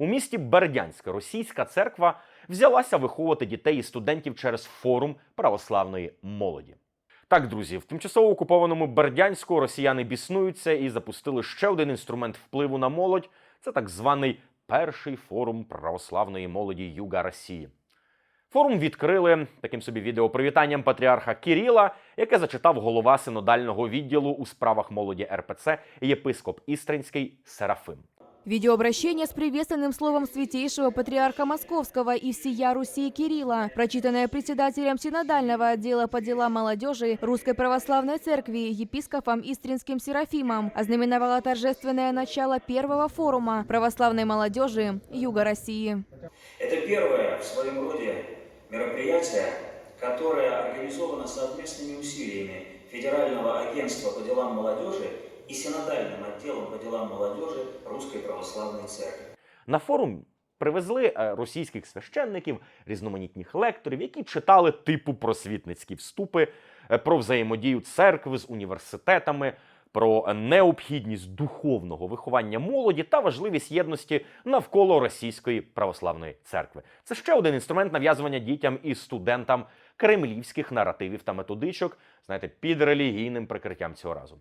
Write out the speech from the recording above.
У місті Бердянське російська церква взялася виховувати дітей і студентів через форум православної молоді. Так, друзі, в тимчасово окупованому Бердянську росіяни біснуються і запустили ще один інструмент впливу на молодь. Це так званий перший форум православної молоді Юга Росії. Форум відкрили таким собі відеопривітанням патріарха Кіріла, яке зачитав голова синодального відділу у справах молоді РПЦ єпископ Істринський Серафим. Видеообращение с приветственным словом святейшего патриарха Московского и всея Руси Кирилла, прочитанное председателем Синодального отдела по делам молодежи Русской Православной Церкви епископом Истринским Серафимом, ознаменовало торжественное начало первого форума православной молодежи Юга России. Это первое в своем роде мероприятие, которое организовано совместными усилиями Федерального агентства по делам молодежи по делам молодежи Русской Православной Церкви. На форум привезли е, російських священників, різноманітних лекторів, які читали типу просвітницькі вступи е, про взаємодію церкви з університетами, про необхідність духовного виховання молоді та важливість єдності навколо російської православної церкви. Це ще один інструмент нав'язування дітям і студентам кремлівських наративів та методичок, знаєте, під релігійним прикриттям цього разу.